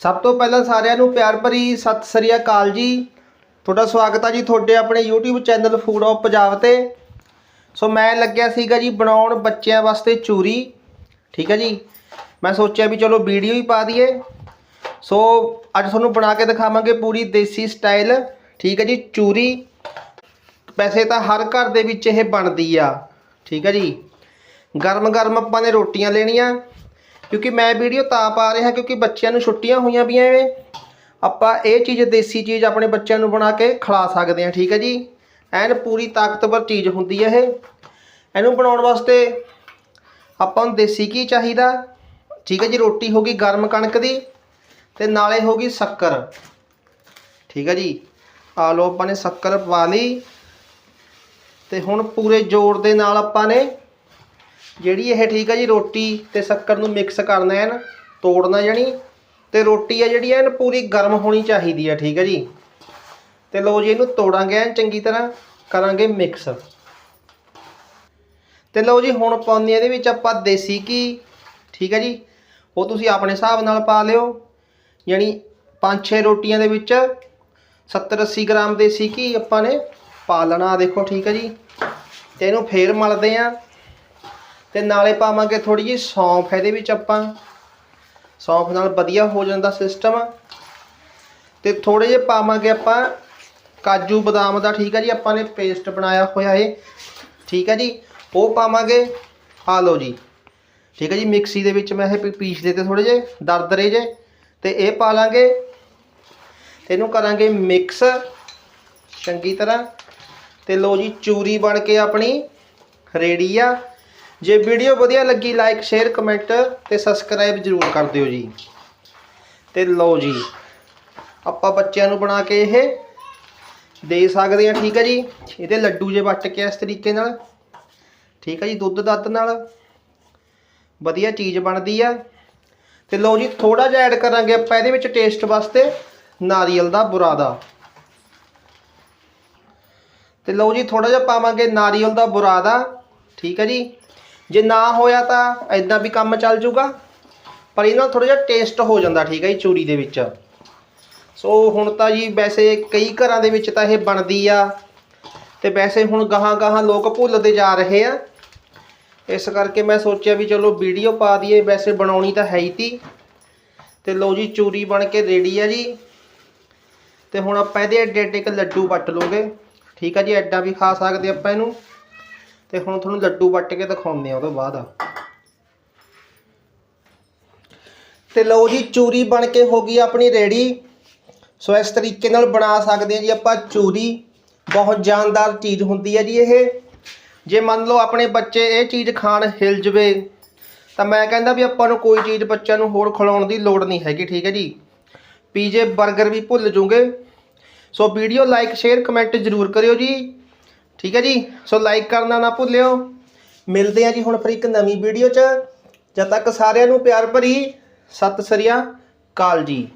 ਸਭ ਤੋਂ ਪਹਿਲਾਂ ਸਾਰਿਆਂ ਨੂੰ ਪਿਆਰ ਭਰੀ ਸਤਿ ਸ੍ਰੀ ਅਕਾਲ ਜੀ। ਤੁਹਾਡਾ ਸਵਾਗਤ ਹੈ ਜੀ ਤੁਹਾਡੇ ਆਪਣੇ YouTube channel food of Punjab ਤੇ। ਸੋ ਮੈਂ ਲੱਗਿਆ ਸੀਗਾ ਜੀ ਬਣਾਉਣ ਬੱਚਿਆਂ ਵਾਸਤੇ ਚੂਰੀ। ਠੀਕ ਹੈ ਜੀ? ਮੈਂ ਸੋਚਿਆ ਵੀ ਚਲੋ ਵੀਡੀਓ ਹੀ ਪਾ ਦਈਏ। ਸੋ ਅੱਜ ਤੁਹਾਨੂੰ ਬਣਾ ਕੇ ਦਿਖਾਵਾਂਗੇ ਪੂਰੀ ਦੇਸੀ ਸਟਾਈਲ। ਠੀਕ ਹੈ ਜੀ, ਚੂਰੀ। ਵੈਸੇ ਤਾਂ ਹਰ ਘਰ ਦੇ ਵਿੱਚ ਇਹ ਬਣਦੀ ਆ। ਠੀਕ ਹੈ ਜੀ? ਗਰਮ ਗਰਮ ਆਪਾਂ ਨੇ ਰੋਟੀਆਂ ਲੈਣੀਆਂ। ਕਿਉਂਕਿ ਮੈਂ ਵੀਡੀਓ ਤਾਂ ਪਾ ਰਿਹਾ ਕਿਉਂਕਿ ਬੱਚਿਆਂ ਨੂੰ ਛੁੱਟੀਆਂ ਹੋਈਆਂ ਵੀ। ਏ ਆਪਾਂ ਇਹ ਚੀਜ਼, ਦੇਸੀ ਚੀਜ਼ ਆਪਣੇ ਬੱਚਿਆਂ ਨੂੰ ਬਣਾ ਕੇ ਖਿਲਾ ਸਕਦੇ ਹਾਂ, ਠੀਕ ਹੈ ਜੀ? ਐਨ ਪੂਰੀ ਤਾਕਤਵਰ ਚੀਜ਼ ਹੁੰਦੀ ਹੈ ਇਹ। ਇਹਨੂੰ ਬਣਾਉਣ ਵਾਸਤੇ ਆਪਾਂ ਨੂੰ ਦੇਸੀ ਘੀ ਚਾਹੀਦਾ, ਠੀਕ ਹੈ ਜੀ? ਰੋਟੀ ਹੋ ਗਈ ਗਰਮ ਕਣਕ ਦੀ ਤੇ ਨਾਲੇ ਹੋ ਗਈ ਸ਼ੱਕਰ, ਠੀਕ ਹੈ ਜੀ? ਆ ਲਓ, ਆਪਾਂ ਨੇ ਸ਼ੱਕਰ ਪਾ ਲਈ ਤੇ ਹੁਣ ਪੂਰੇ ਜ਼ੋਰ ਦੇ ਨਾਲ ਆਪਾਂ ਨੇ ਜਿਹੜੀ ਇਹ ਠੀਕ ਹੈ ਜੀ, ਰੋਟੀ ਤੇ ਸ਼ੱਕਰ ਨੂੰ ਮਿਕਸ ਕਰਨਾ ਹੈ ਨਾ, ਤੋੜਨਾ ਜਾਣੀ, ਤੇ ਰੋਟੀ ਆ ਜਿਹੜੀ ਐਨ ਪੂਰੀ ਗਰਮ ਹੋਣੀ ਚਾਹੀਦੀ ਆ, ਠੀਕ ਹੈ ਜੀ। ਤੇ ਲਓ ਜੀ, ਇਹਨੂੰ ਤੋੜਾਂਗੇ ਐਨ ਚੰਗੀ ਤਰ੍ਹਾਂ, ਕਰਾਂਗੇ ਮਿਕਸ ਤੇ ਲਓ ਜੀ, ਹੁਣ ਪਾਉਂਦੇ ਇਹਦੇ ਵਿੱਚ ਆਪਾਂ ਦੇਸੀ ਘੀ, ਠੀਕ ਹੈ ਜੀ। ਉਹ ਤੁਸੀਂ ਆਪਣੇ ਹਿਸਾਬ ਨਾਲ ਪਾ ਲਿਓ ਯਾਨੀ 5-6 ਰੋਟੀਆਂ ਦੇ ਵਿੱਚ 70-80 ਗ੍ਰਾਮ ਦੇਸੀ ਘੀ ਆਪਾਂ ਨੇ ਪਾ ਲੈਣਾ ਦੇਖੋ, ਠੀਕ ਹੈ ਜੀ। ਤੇ ਇਹਨੂੰ ਫੇਰ ਮਲਦੇ ਆਂ ਤੇ ਨਾਲੇ ਪਾਵਾਂਗੇ ਥੋੜੀ ਜਿਹੀ ਸੌਂਫ, ਇਹਦੇ ਵਿੱਚ ਆਪਾਂ। ਸੌਂਫ ਨਾਲ ਵਧੀਆ ਹੋ ਜਾਂਦਾ ਸਿਸਟਮ ਤੇ ਥੋੜੇ ਜਿਹੇ ਪਾਵਾਂਗੇ ਆਪਾਂ ਕਾਜੂ ਬਦਾਮ ਦਾ, ਠੀਕ ਹੈ ਜੀ, ਆਪਾਂ ਨੇ ਪੇਸਟ ਬਣਾਇਆ ਹੋਇਆ ਇਹ। ਠੀਕ ਹੈ ਜੀ, ਉਹ ਪਾਵਾਂਗੇ ਆ ਲਓ ਜੀ। ਠੀਕ ਹੈ ਜੀ, ਮਿਕਸੀ ਦੇ ਵਿੱਚ ਮੈਂ ਇਹ ਪੀ- ਪੀਸ ਦੇ ਤੇ ਥੋੜੇ ਜਿਹੇ ਦਰਦਰੇ ਜੇ ਤੇ ਇਹ ਪਾ ਲਾਂਗੇ। ਤੇ ਇਹਨੂੰ ਕਰਾਂਗੇ ਮਿਕਸ ਚੰਗੀ ਤਰ੍ਹਾਂ। ਤੇ ਲਓ ਜੀ, ਚੂਰੀ ਬਣ ਕੇ ਆਪਣੀ ਰੈਡੀ ਆ। ਜੇ ਵੀਡੀਓ ਵਧੀਆ ਲੱਗੀ ਲਾਈਕ ਸ਼ੇਅਰ ਕਮੈਂਟ ਤੇ ਸਬਸਕ੍ਰਾਈਬ ਜ਼ਰੂਰ ਕਰ ਦਿਓ ਜੀ। ਤੇ ਲਓ ਜੀ, ਆਪਾਂ ਬੱਚਿਆਂ ਨੂੰ ਬਣਾ ਕੇ ਇਹ ਦੇ ਸਕਦੇ ਆ ਠੀਕ ਹੈ ਜੀ? ਇਹਦੇ ਲੱਡੂ ਜੇ ਵੱਟ ਕੇ ਇਸ ਤਰੀਕੇ ਨਾਲ, ਠੀਕ ਹੈ ਜੀ? ਦੁੱਧ ਦੱਧ ਨਾਲ ਵਧੀਆ ਚੀਜ਼ ਬਣਦੀ ਆ। ਤੇ ਲਓ ਜੀ ਥੋੜਾ ਜਿਹਾ ਐਡ ਕਰਾਂਗੇ ਆਪਾਂ ਇਹਦੇ ਵਿੱਚ ਟੇਸਟ ਵਾਸਤੇ, ਨਾਰੀਅਲ ਦਾ ਬੁਰਾਦਾ ਤੇ ਲਓ ਜੀ ਥੋੜਾ ਜਿਹਾ ਪਾਵਾਂਗੇ ਨਾਰੀਅਲ ਦਾ ਬੁਰਾਦਾ ਠੀਕ ਹੈ ਜੀ? ਜੇ ਨਾ ਹੋਇਆ ਤਾਂ ਐਦਾਂ ਵੀ ਕੰਮ ਚੱਲ ਜੂਗਾ। ਪਰ ਇਹਨਾਂ ਥੋੜਾ ਜਿਹਾ ਟੇਸਟ ਹੋ ਜਾਂਦਾ, ਠੀਕ ਹੈ ਜੀ ਚੂਰੀ ਦੇ ਵਿੱਚ। ਸੋ ਹੁਣ ਤਾਂ ਜੀ ਵੈਸੇ ਕਈ ਘਰਾਂ ਦੇ ਵਿੱਚ ਤਾਂ ਇਹ ਬਣਦੀ ਆ। ਤੇ ਵੈਸੇ ਹੁਣ ਗਾਹਾਂ ਗਾਹਾਂ ਲੋਕ ਭੁੱਲਦੇ ਜਾ ਰਹੇ ਆ। ਇਸ ਕਰਕੇ ਮੈਂ ਸੋਚਿਆ ਵੀ ਚਲੋ ਵੀਡੀਓ ਪਾ ਦਈਏ, ਵੈਸੇ ਬਣਾਉਣੀ ਤਾਂ ਹੈ ਹੀ ਤੀ। ਤੇ ਲਓ ਜੀ, ਚੂਰੀ ਬਣ ਕੇ ਰੈਡੀ ਆ ਜੀ। ਤੇ ਹੁਣ ਆਪਾਂ ਇਹਦੇ ਐਡੇ ਐਡੇ ਇੱਕ ਲੱਡੂ ਵੱਟ ਲਵਾਂਗੇ ਠੀਕ ਆ ਜੀ, ਐਡਾ ਵੀ ਖਾ ਸਕਦੇ ਆਪਾਂ ਇਹਨੂੰ। ਤੇ ਹੁਣ ਤੁਹਾਨੂੰ ਲੱਡੂ ਵੱਟ ਕੇ ਦਿਖਾਉਂਦੇ ਆ ਤੋਂ ਬਾਅਦ। ਤੇ ਲਓ ਜੀ, ਚੂਰੀ ਬਣ ਕੇ ਹੋ ਗਈ ਆਪਣੀ ਰੈਡੀ ਸੋ ਇਸ ਤਰੀਕੇ ਨਾਲ ਬਣਾ ਸਕਦੇ ਆ ਜੀ ਆਪਾਂ ਚੂਰੀ। ਬਹੁਤ ਜਾਨਦਾਰ ਚੀਜ਼ ਹੁੰਦੀ ਹੈ ਜੀ ਇਹ। ਜੇ ਮੰਨ ਲਓ ਆਪਣੇ ਬੱਚੇ ਇਹ ਚੀਜ਼ ਖਾਣ ਹਿਲ ਜਵੇ, ਤਾਂ ਮੈਂ ਕਹਿੰਦਾ ਵੀ ਆਪਾਂ ਨੂੰ ਕੋਈ ਚੀਜ਼ ਬੱਚਿਆਂ ਨੂੰ ਹੋਰ ਖਿਲਾਉਣ ਦੀ ਲੋੜ ਨਹੀਂ ਹੈਗੀ, ਠੀਕ ਹੈ ਜੀ। ਪੀਜੇ 버ਗਰ ਵੀ ਭੁੱਲ ਜੂਗੇ। So video like, share, comment ਜ਼ਰੂਰ ਕਰਿਓ ਜੀ। ਠੀਕ ਹੈ ਜੀ? ਸੋ ਲਾਈਕ ਕਰਨਾ ਨਾ ਭੁੱਲਿਓ। ਮਿਲਦੇ ਆ ਜੀ ਹੁਣ ਫਿਰ ਇੱਕ ਨਵੀਂ ਵੀਡੀਓ 'ਚ। ਜਦ ਤੱਕ ਸਾਰਿਆਂ ਨੂੰ ਪਿਆਰ ਭਰੀ, ਸਤਿ ਸ੍ਰੀ ਅਕਾਲ ਜੀ।